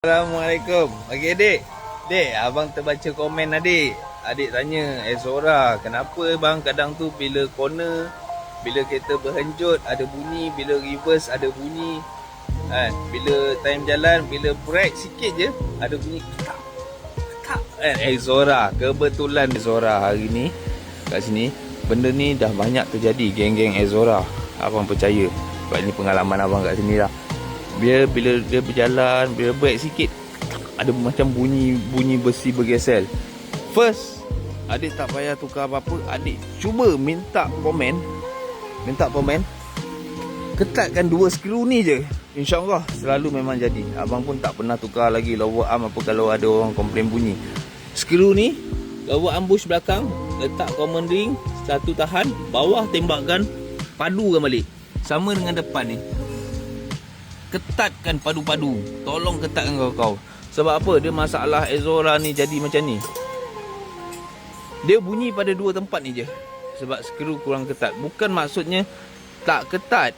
Assalamualaikum. Okey adik. Dek, abang terbaca komen adik. Adik tanya, eh Zora, kenapa bang kadang tu bila corner, bila kereta berhenjut ada bunyi, bila reverse ada bunyi. Kan? Bila time jalan, bila brake sikit je ada bunyi ketak. Ketak. Kan? Eh Zora, kebetulan Zora hari ni kat sini benda ni dah banyak terjadi geng-geng Ezora. Abang percaya. Sebab ni pengalaman abang kat sini lah. Dia bila dia berjalan, bila brake sikit ada macam bunyi bunyi besi bergesel. First, adik tak payah tukar apa-apa, adik cuba minta komen. Minta komen. Ketatkan dua skru ni je. InsyaAllah selalu memang jadi. Abang pun tak pernah tukar lagi lower arm apa kalau ada orang komplain bunyi. Skru ni, lower arm bush belakang, letak common ring, satu tahan, bawah tembakkan, padukan balik. Sama dengan depan ni ketatkan padu-padu. Tolong ketatkan kau-kau. Sebab apa? Dia masalah Ezora ni jadi macam ni. Dia bunyi pada dua tempat ni je. Sebab skru kurang ketat. Bukan maksudnya tak ketat.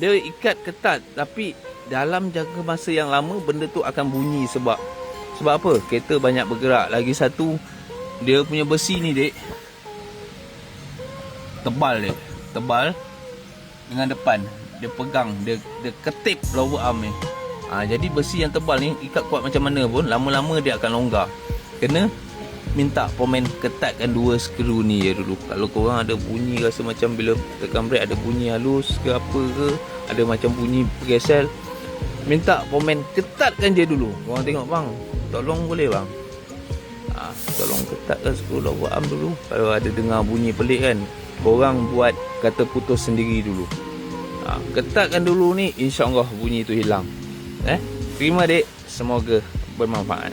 Dia ikat ketat. Tapi dalam jangka masa yang lama, benda tu akan bunyi sebab... Sebab apa? Kereta banyak bergerak. Lagi satu, dia punya besi ni, dek. Tebal dia. Tebal. Dengan depan dia pegang dia dia ketip lower arm ni. Ha, jadi besi yang tebal ni ikat kuat macam mana pun lama-lama dia akan longgar. Kena minta pomen ketatkan dua skru ni je dulu. Kalau korang ada bunyi rasa macam bila tekan brake ada bunyi halus ke apa ke, ada macam bunyi pergesel, minta pomen ketatkan je dulu. Korang tengok bang, tolong boleh bang. Ha, tolong ketatkan skru lower arm dulu. Kalau ada dengar bunyi pelik kan, korang buat kata putus sendiri dulu. Ha, ketatkan dulu ni insya-Allah bunyi tu hilang. Eh, terima dek. Semoga bermanfaat.